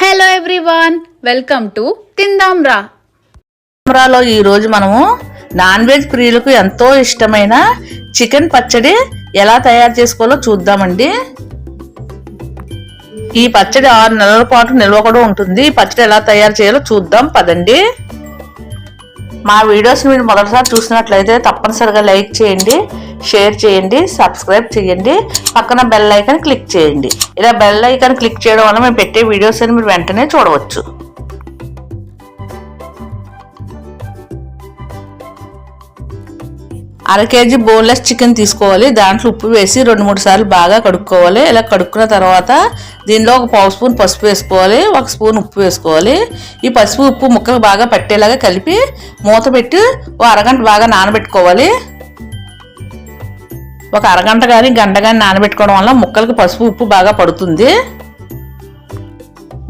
Hello everyone welcome to తిందాం ఈరోజు మనము నాన్ వెజ్ ప్రియులకు ఎంతో ఇష్టమైన చికెన్ పచ్చడి ఎలా తయారు చేసుకోవాలో చూద్దామండి. ఈ పచ్చడి ఆరు నెలల పాటు నిల్వ కూడా ఉంటుంది. ఈ పచ్చడి ఎలా తయారు చేయాలో చూద్దాం పదండి. మా వీడియోస్ మీరు మొదటిసారి చూసినట్లయితే తప్పనిసరిగా లైక్ చేయండి షేర్ చేయండి సబ్స్క్రైబ్ చేయండి పక్కన బెల్ ఐకాన్ క్లిక్ చేయండి. ఇలా బెల్ ఐకాన్ క్లిక్ చేయడం వల్ల మేము పెట్టే వీడియోస్ అని మీరు వెంటనే చూడవచ్చు. అర కేజీ బోన్లెస్ చికెన్ తీసుకోవాలి. దాంట్లో ఉప్పు వేసి రెండు మూడు సార్లు బాగా కడుక్కోవాలి. ఇలా కడుక్కున్న తర్వాత దీనిలో ఒక పావు స్పూన్ పసుపు వేసుకోవాలి. ఒక స్పూన్ ఉప్పు వేసుకోవాలి. ఈ పసుపు ఉప్పు ముక్కలు బాగా పట్టేలాగా కలిపి మూత పెట్టి ఒక అరగంట బాగా నానబెట్టుకోవాలి. ఒక అరగంట కానీ గంట కానీ నానబెట్టుకోవడం వల్ల ముక్కలకి పసుపు ఉప్పు బాగా పడుతుంది.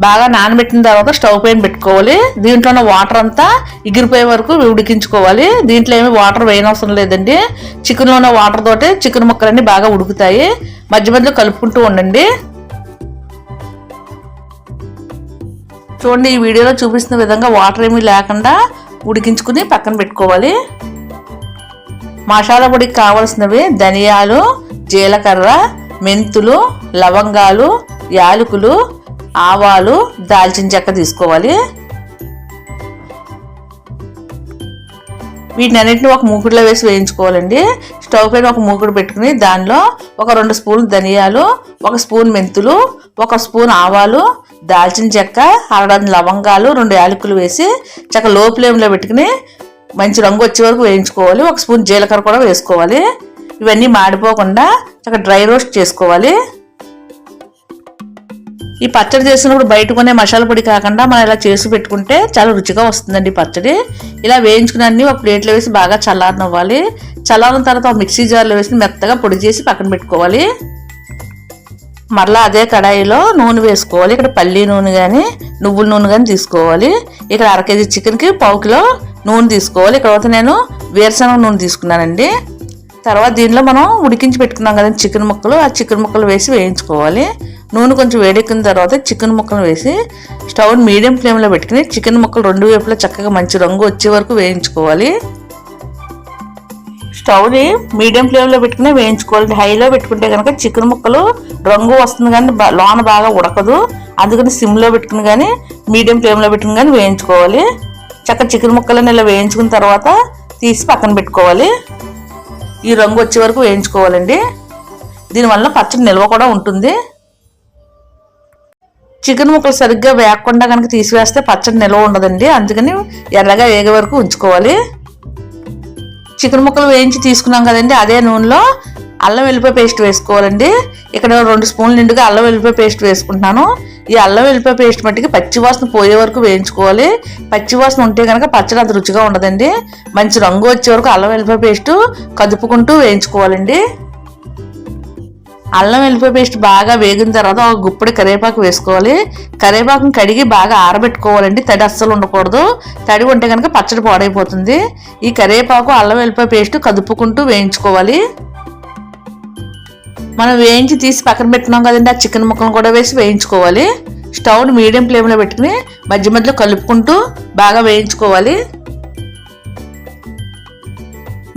బాగా నానబెట్టిన తర్వాత స్టవ్ పైన పెట్టుకోవాలి. దీంట్లో ఉన్న వాటర్ అంతా ఎగిరిపోయే వరకు ఉడికించుకోవాలి. దీంట్లో ఏమి వాటర్ వేయనవసరం లేదండి. చికెన్లో ఉన్న వాటర్ తోటే చికెన్ ముక్కలన్నీ బాగా ఉడుకుతాయి. మధ్య మధ్యలో కలుపుకుంటూ ఉండండి. చూడండి ఈ వీడియోలో చూపిస్తున్న విధంగా వాటర్ ఏమీ లేకుండా ఉడికించుకుని పక్కన పెట్టుకోవాలి. మసాలా పొడికి కావలసినవి ధనియాలు జీలకర్ర మెంతులు లవంగాలు యాలకులు ఆవాలు దాల్చిన చెక్క తీసుకోవాలి. వీటిని అన్నింటిని ఒక మూకుడులో వేసి వేయించుకోవాలండి. స్టవ్ పైన ఒక మూకుడు పెట్టుకుని దానిలో ఒక రెండు స్పూన్ ధనియాలు ఒక స్పూన్ మెంతులు ఒక స్పూన్ ఆవాలు దాల్చిన చెక్క అరడని లవంగాలు రెండు యాలకులు వేసి చక్క లో ఫ్లేమ్లో పెట్టుకుని మంచి రంగు వచ్చే వరకు వేయించుకోవాలి. ఒక స్పూన్ జీలకర్ర కూడా వేసుకోవాలి. ఇవన్నీ మాడిపోకుండా చక్కగా డ్రై రోస్ట్ చేసుకోవాలి. ఈ పచ్చడి చేసినప్పుడు బయట కొనే మసాలా పొడి కాకుండా మనం ఇలా చేసి పెట్టుకుంటే చాలా రుచిగా వస్తుందండి పచ్చడి. ఇలా వేయించుకున్నీ ఒక ప్లేట్లో వేసి బాగా చల్లారనివ్వాలి. చల్లారిన తర్వాత ఒక మిక్సీ జార్లో వేసి మెత్తగా పొడి చేసి పక్కన పెట్టుకోవాలి. మరలా అదే కడాయిలో నూనె వేసుకోవాలి. ఇక్కడ పల్లి నూనె కానీ నువ్వుల నూనె కానీ తీసుకోవాలి. ఇక్కడ అర కేజీ చికెన్కి పావు కిలో నూనె తీసుకోవాలి. ఇక్కడ నేను వేరుశనగ నూనె తీసుకున్నానండి. తర్వాత దీనిలో మనం ఉడికించి పెట్టుకున్నాం కదా చికెన్ ముక్కలు ఆ చికెన్ ముక్కలు వేసి వేయించుకోవాలి. నూనె కొంచెం వేడెక్కిన తర్వాత చికెన్ ముక్కలు వేసి స్టవ్ మీడియం ఫ్లేమ్లో పెట్టుకుని చికెన్ ముక్కలు రెండు వైపులా చక్కగా మంచి రంగు వచ్చే వరకు వేయించుకోవాలి. స్టవ్ని మీడియం ఫ్లేమ్లో పెట్టుకుని వేయించుకోవాలి. హైలో పెట్టుకుంటే కనుక చికెన్ ముక్కలు రంగు వస్తుంది కానీ లోన బాగా ఉడకదు. అందుకని సిమ్లో పెట్టుకుని కానీ మీడియం ఫ్లేమ్లో పెట్టుకుని కానీ వేయించుకోవాలి. చక్క చికెన్ ముక్కలను ఇలా వేయించుకున్న తర్వాత తీసి పక్కన పెట్టుకోవాలి. ఈ రంగు వచ్చే వరకు వేయించుకోవాలండి. దీనివల్ల పచ్చడి నిల్వ కూడా ఉంటుంది. చికెన్ ముక్కలు సరిగ్గా వేయకుండా కనుక తీసివేస్తే పచ్చడి నిల్వ ఉండదండి. అందుకని ఎర్రగా వేగే వరకు ఉంచుకోవాలి. చికెన్ ముక్కలు వేయించి తీసుకున్నాం కదండి అదే నూనెలో అల్లం వెల్లిపాయ పేస్ట్ వేసుకోవాలండి. ఇక్కడ రెండు స్పూన్లు నిండుగా అల్లం వెల్లిపాయ పేస్ట్ వేసుకుంటున్నాను. ఈ అల్లం వెల్లిపాయ పేస్ట్ మట్టికి పచ్చివాసన పోయే వరకు వేయించుకోవాలి. పచ్చివాసన ఉంటే కనుక పచ్చడి అంత రుచిగా ఉండదండి. మంచి రంగు వచ్చే వరకు అల్లం వెల్లిపాయ పేస్ట్ కదుపుకుంటూ వేయించుకోవాలండి. అల్లం వెల్లిపాయ పేస్ట్ బాగా వేగిన తర్వాత ఒక గుప్పడి కరివేపాకు వేసుకోవాలి. కరివేపాకుని కడిగి బాగా ఆరబెట్టుకోవాలండి. తడి అస్సలు ఉండకూడదు. తడి ఉంటే కనుక పచ్చడి పాడైపోతుంది. ఈ కరివేపాకు అల్లం వెల్లిపాయ పేస్ట్ కదుపుకుంటూ వేయించుకోవాలి. మనం వేయించి తీసి పక్కన పెట్టుకున్నాం కదండి ఆ చికెన్ ముక్కను కూడా వేసి వేయించుకోవాలి. స్టవ్ని మీడియం ఫ్లేమ్లో పెట్టుకుని మధ్య మధ్యలో కలుపుకుంటూ బాగా వేయించుకోవాలి.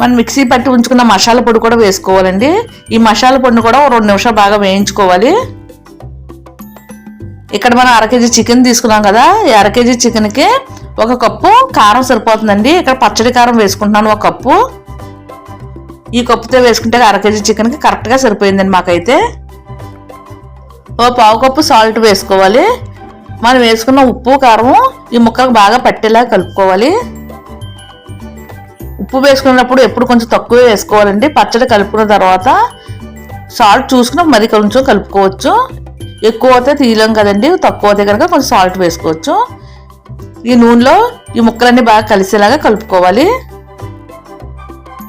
మనం మిక్సీ పట్టి ఉంచుకున్న మసాలా పొడి కూడా వేసుకోవాలండి. ఈ మసాలా పొడిని కూడా రెండు నిమిషాలు బాగా వేయించుకోవాలి. ఇక్కడ మనం అర కేజీ చికెన్ తీసుకున్నాం కదా ఈ అర కేజీ చికెన్కి ఒక కప్పు కారం సరిపోతుందండి. ఇక్కడ పచ్చడి కారం వేసుకుంటున్నాను ఒక కప్పు. ఈ కప్పుతో వేసుకుంటే అర కేజీ చికెన్కి కరెక్ట్గా సరిపోయిందండి మాకైతే. ఓ పావు కప్పు సాల్ట్ వేసుకోవాలి. మనం వేసుకున్న ఉప్పు కారం ఈ ముక్కకు బాగా పట్టేలా కలుపుకోవాలి. ఉప్పు వేసుకున్నప్పుడు ఎప్పుడు కొంచెం తక్కువే వేసుకోవాలండి. పచ్చడి కలుపుకున్న తర్వాత సాల్ట్ చూసుకుని మరి కొంచెం కలుపుకోవచ్చు. ఎక్కువ అయితే తీయలేం కదండి. తక్కువ అయితే కనుక కొంచెం సాల్ట్ వేసుకోవచ్చు. ఈ నూనెలో ఈ ముక్కలన్నీ బాగా కలిసేలాగా కలుపుకోవాలి.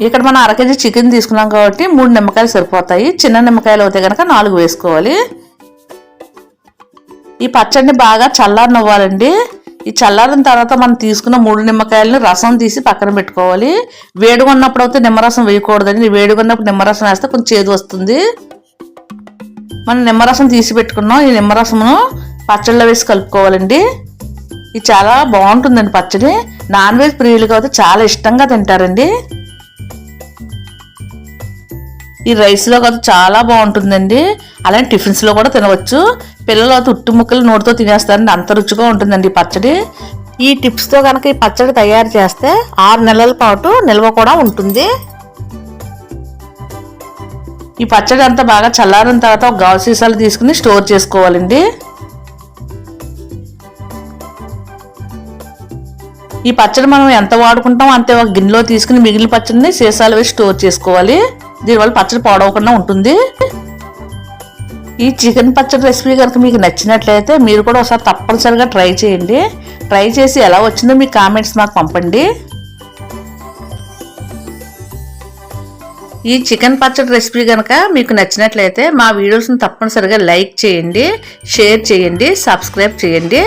ఇక్కడ మనం అర కేజీ చికెన్ తీసుకున్నాం కాబట్టి మూడు నిమ్మకాయలు సరిపోతాయి. చిన్న నిమ్మకాయలు అయితే కనుక నాలుగు వేసుకోవాలి. ఈ పచ్చడిని బాగా చల్లారనివ్వాలండి. ఈ చల్లారిన తర్వాత మనం తీసుకున్న మూడు నిమ్మకాయలను రసం తీసి పక్కన పెట్టుకోవాలి. వేడిగా ఉన్నప్పుడు అయితే నిమ్మరసం వేయకూడదండి. వేడిగా ఉన్నప్పుడు నిమ్మరసం వేస్తే కొంచెం చేదు వస్తుంది. మనం నిమ్మరసం తీసి పెట్టుకున్నాం. ఈ నిమ్మరసమును పచ్చళ్ళలో వేసి కలుపుకోవాలండి. ఇది చాలా బాగుంటుందండి పచ్చడి. నాన్ వెజ్ ప్రియులు అయితే చాలా ఇష్టంగా తింటారండి. ఈ రైస్లో కదా చాలా బాగుంటుందండి. అలానే టిఫిన్స్లో కూడా తినవచ్చు. పిల్లలు అయితే ఉట్టు ముక్కలు నోటితో తినేస్తారండి. అంత రుచిగా ఉంటుందండి ఈ పచ్చడి. ఈ టిప్స్తో కనుక ఈ పచ్చడి తయారు చేస్తే ఆరు నెలల పాటు నిల్వ కూడా ఉంటుంది. ఈ పచ్చడి అంతా బాగా చల్లారిన తర్వాత ఒక గాజు సీసాలు తీసుకుని స్టోర్ చేసుకోవాలండి. ఈ పచ్చడి మనం ఎంత వాడుకుంటాం అంతే ఒక గిన్నెలో తీసుకుని మిగిలిన పచ్చడిని సీసాలు వేసి స్టోర్ చేసుకోవాలి. దీనివల్ల పచ్చడి పాడవకుండా ఉంటుంది. ఈ చికెన్ పచ్చడి రెసిపీ కనుక మీకు నచ్చినట్లయితే మీరు కూడా ఒకసారి తప్పనిసరిగా ట్రై చేయండి. ట్రై చేసి ఎలా వచ్చిందో మీ కామెంట్స్ మాకు పంపండి. ఈ చికెన్ పచ్చడి రెసిపీ కనుక మీకు నచ్చినట్లయితే మా వీడియోస్ని తప్పనిసరిగా లైక్ చేయండి షేర్ చేయండి సబ్స్క్రైబ్ చేయండి.